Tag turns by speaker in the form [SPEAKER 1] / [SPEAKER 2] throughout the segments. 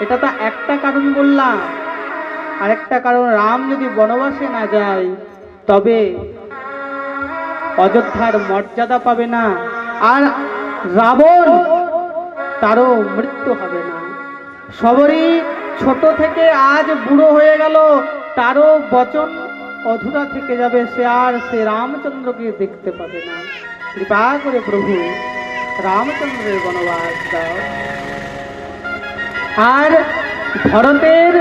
[SPEAKER 1] এটা তো একটা কারণ বললাম। আরেকটা কারণ রাম যদি বনবাসে না যায়, তবে অযোধ্যার মর্যাদা পাবে না। আর রাবণ, তারও মৃত্যু হবে না। সবরই ছোট থেকে আজ বুড়ো হয়ে গেল, তারও বচন অধুরা থেকে যাবে, সে আর সে রামচন্দ্রকে দেখতে পাবে না। কৃপা করে প্রভু, রামচন্দ্রের বনবাস দাও। আর ভরতের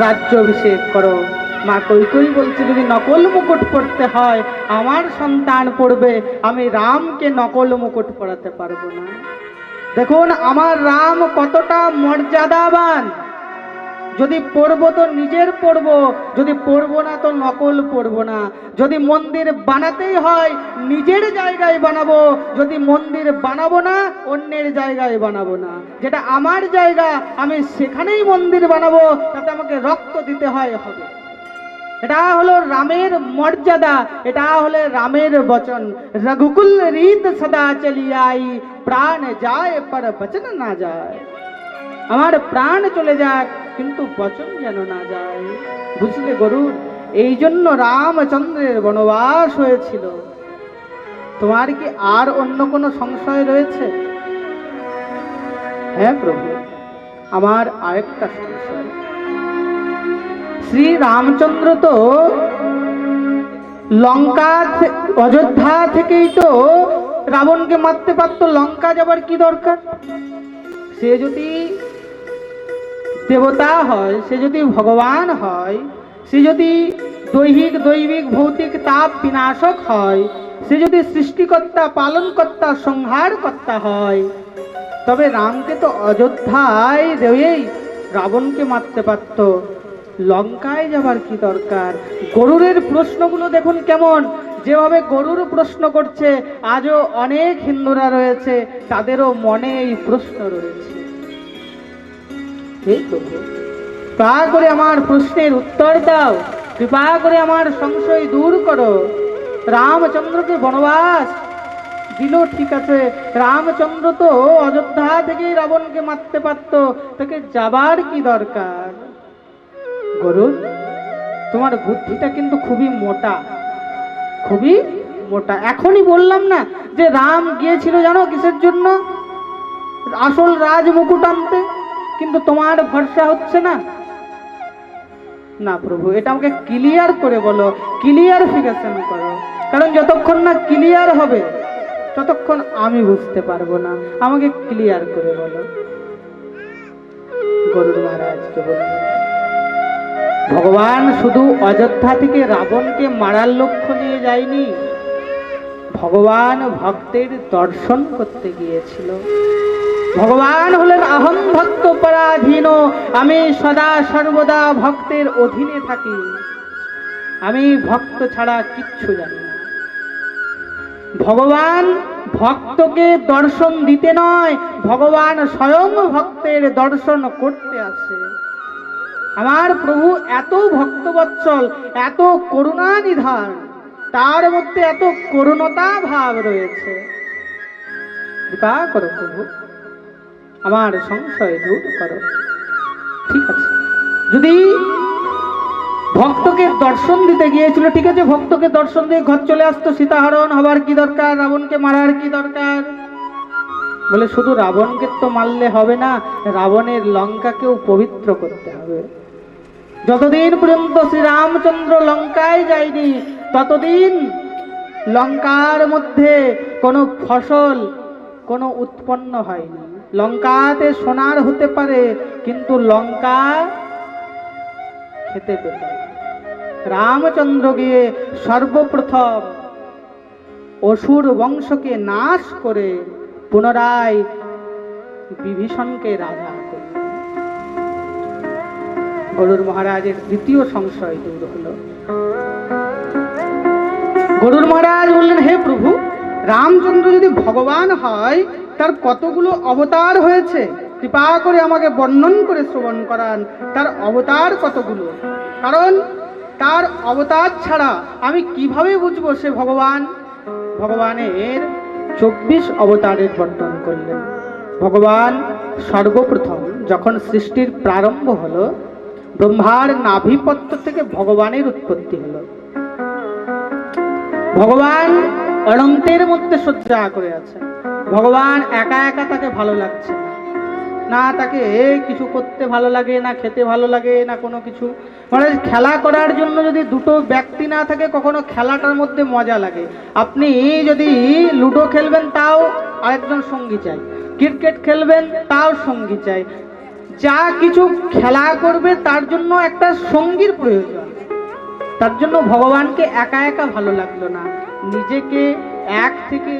[SPEAKER 1] রাজ্য অভিষেক করো। মা কৈকই বলছে যদি নকল মুকুট পড়তে হয়, আমার সন্তান পড়বে, আমি রামকে নকল মুকুট পড়াতে পারব না। দেখুন, আমার রাম কতটা মর্যাদাবান। যদি পড়ব তো নিজের পড়ব, যদি পড়ব না তো নকল পড়ব না। যদি মন্দির বানাতেই হয়, নিজের জায়গায় বানাবো, যদি মন্দির বানাবো না, অন্যের জায়গায় বানাবো না। যেটা আমার জায়গা, আমি সেখানেই মন্দির বানাবো, তাতে আমাকে রক্ত দিতে হয় হবে। এটা হলো রামের মর্যাদা, এটা হলো রামের বচন। রঘুকুল রীত সদা চলি আই প্রাণ যায়, পর বচন না যায়। আমার প্রাণ চলে যাক কিন্তু বচন যেন না যায়। বুঝলে গরুর এই জন্য রামচন্দ্রের বনবাস হয়েছিল। তোমার কি আর অন্য কোনো সংশয় রয়েছে? হ্যাঁ প্রভু, আমার আরেকটা সংশয়। শ্রী রামচন্দ্র তো লঙ্কা অযোধ্যা থেকেই তো রাবণকে মারতে পারতো। লঙ্কা যাবার কি দরকার? সে যদি দেবতা হয়, সে যদি ভগবান হয়, সে যদি দৈহিক, দৈবিক, ভৌতিক তাপ বিনাশক হয়, সে যদি সৃষ্টিকর্তা, পালনকর্তা, সংহারকর্তা হয়, তবে রামকে তো অযোধ্যায় রয়েই রাবণকে মারতে পারত। লঙ্কায় যাবার কি দরকার? গরুরের প্রশ্নগুলো দেখুন কেমন। যেভাবে গরুর প্রশ্ন করছে, আজও অনেক হিন্দুরা রয়েছে, তাদেরও মনে এই প্রশ্ন রয়েছে। হে প্রভু কৃপা করে আমার প্রশ্নের উত্তর দাও। কৃপা করে আমার সংশয় দূর করো। রামচন্দ্রকে বনবাস। দিল ঠিক আছে। রামচন্দ্র তো অযোধ্যা থেকেই রাবণকে মারতে পারত। তাকে যাবার কি দরকার? গরুর তোমার বুদ্ধিটা কিন্তু খুবই মোটা। খুবই মোটা। এখনই বললাম না যে রাম গিয়েছিল জানো কিসের জন্য? আসল রাজ মুকুট আনতে। কিন্তু তোমার ভরসা হচ্ছে না। না প্রভু, এটা আমাকে ক্লিয়ার করে বলো ক্লিয়ারিফিকেশন করো। কারণ যতক্ষণ না ক্লিয়ার হবে, ততক্ষণ আমি বুঝতে পারব না। আমাকে ক্লিয়ার করে বলো। গরুর মহারাজকে বললেন ভগবান শুধু অযোধ্যা থেকে রাবণকে মারার লক্ষ্য নিয়ে যায়নি। ভগবান ভক্তের দর্শন করতে গিয়েছিল। ভগবান হলেন আহম ভক্ত পরাধীন। আমি সদা সর্বদা ভক্তের অধীনে থাকি। আমি ভক্ত ছাড়া কিচ্ছু জানি ভগবান ভক্তকে দর্শন দিতে নয়, ভগবান স্বয়ং ভক্তের দর্শন করতে আসে। আমার প্রভু এত ভক্তবৎসল, এত করুণা নিধান তার মধ্যে এত করুণতা ভাব রয়েছে। কৃপা করো প্রভু। আমার সংশয় দূর করো। ঠিক আছে। যদি ভক্তকে দর্শন দিতে গিয়েছিল, ঠিক আছে, ভক্তকে দর্শন দিয়ে ঘর চলে আসতো, সীতাহরণ হবার কি দরকার, রাবণকে মারার কি দরকার? বলে, শুধু রাবণকে তো মারলে হবে না, রাবণের লঙ্কাকেও পবিত্র করতে হবে। যতদিন পর্যন্ত শ্রীরামচন্দ্র লঙ্কায় যায়নি, ততদিন লঙ্কার মধ্যে কোনো ফসল, কোনো উৎপন্ন হয়নি। লঙ্কাতে সোনার হতে পারে, কিন্তু লঙ্কা খেতে পেত রামচন্দ্র গিয়ে সর্বপ্রথম অসুর বংশকে নাশ করে পুনরায় বিভীষণকে রাজা গরুর মহারাজের দ্বিতীয় সংশয় দূর হলো। গরুর মহারাজ বললেন, হে প্রভু, রামচন্দ্র যদি ভগবান হয় তার কতগুলো অবতার হয়েছে? কৃপা করে আমাকে বর্ণন করে শ্রবণ করান। তার অবতার কতগুলো? কারণ তার অবতার ছাড়া আমি কীভাবে বুঝব সে ভগবান? ভগবানের চব্বিশ অবতারের বর্ণন করলেন। ভগবান সর্বপ্রথম যখন সৃষ্টির প্রারম্ভ হলো, ব্রহ্মার নাভিপত্র থেকে ভগবানের উৎপত্তি হলো। ভগবান অনন্তের মধ্যে সজ্জা করে আছে ভগবান একা একা তাকে ভালো লাগছে না। তাকে কিছু করতে ভালো লাগে, না খেতে ভালো লাগে, না কোনো কিছু। মানে খেলা করার জন্য যদি দুটো ব্যক্তি না থাকে, কখনো খেলাটার মধ্যে মজা লাগে। আপনি যদি লুডো খেলবেন, তাও আরেকজন সঙ্গী চাই। ক্রিকেট খেলবেন, তাও সঙ্গী চাই। যা কিছু খেলা করবে, তার জন্য একটা সঙ্গীর প্রয়োজন। তার জন্য ভগবানকে একা একা ভালো লাগল না। নিজেকে এক থেকে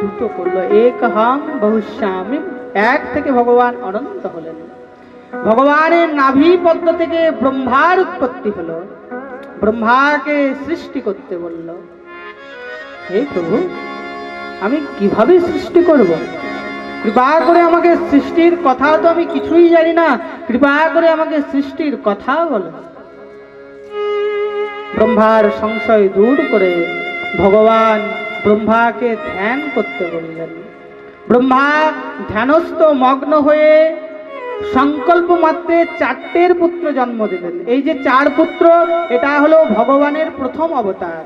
[SPEAKER 1] দুটো করল। এক হাম বহুশ্যামী এক থেকে ভগবান অনন্ত হলেন। ভগবানের নাভি পদ্ম থেকে ব্রহ্মার উৎপত্তি হলো। ব্রহ্মাকে সৃষ্টি করতে বলল, হে প্রভু, আমি কীভাবে সৃষ্টি করব? কৃপা করে আমাকে সৃষ্টির কথা তো আমি কিছুই জানি না। কৃপা করে আমাকে সৃষ্টির কথা বলো। ব্রহ্মার সংশয় দূর করে ভগবান ব্রহ্মাকে ধ্যান করতে বললেন। ব্রহ্মা ধ্যানস্থ মগ্ন হয়ে সংকল্প মাত্রে চারটের পুত্র জন্ম দিলেন। এই যে চার পুত্র, এটা হলো ভগবানের প্রথম অবতার।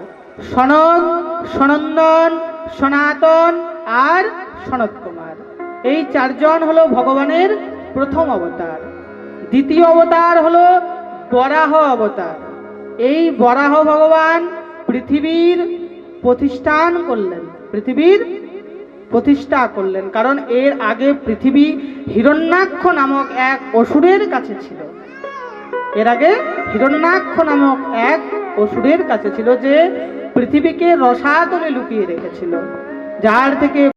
[SPEAKER 1] সনক, সনন্দন, সনাতন আর সনত কুমার এই চারজন হলো ভগবানের প্রথম অবতার। দ্বিতীয় অবতার হলো বরাহ অবতার। এই বরাহ ভগবান পৃথিবীর প্রতিষ্ঠান করলেন, পৃথিবীর প্রতিষ্ঠা করলেন। কারণ এর আগে পৃথিবী হিরণ্যাক্ষ নামক এক অসুরের কাছে ছিল। এর আগে হিরণ্যাক্ষ নামক এক অসুরের কাছে ছিল যে পৃথিবীকে রসাতলে লুকিয়ে রেখেছিল। যার থেকে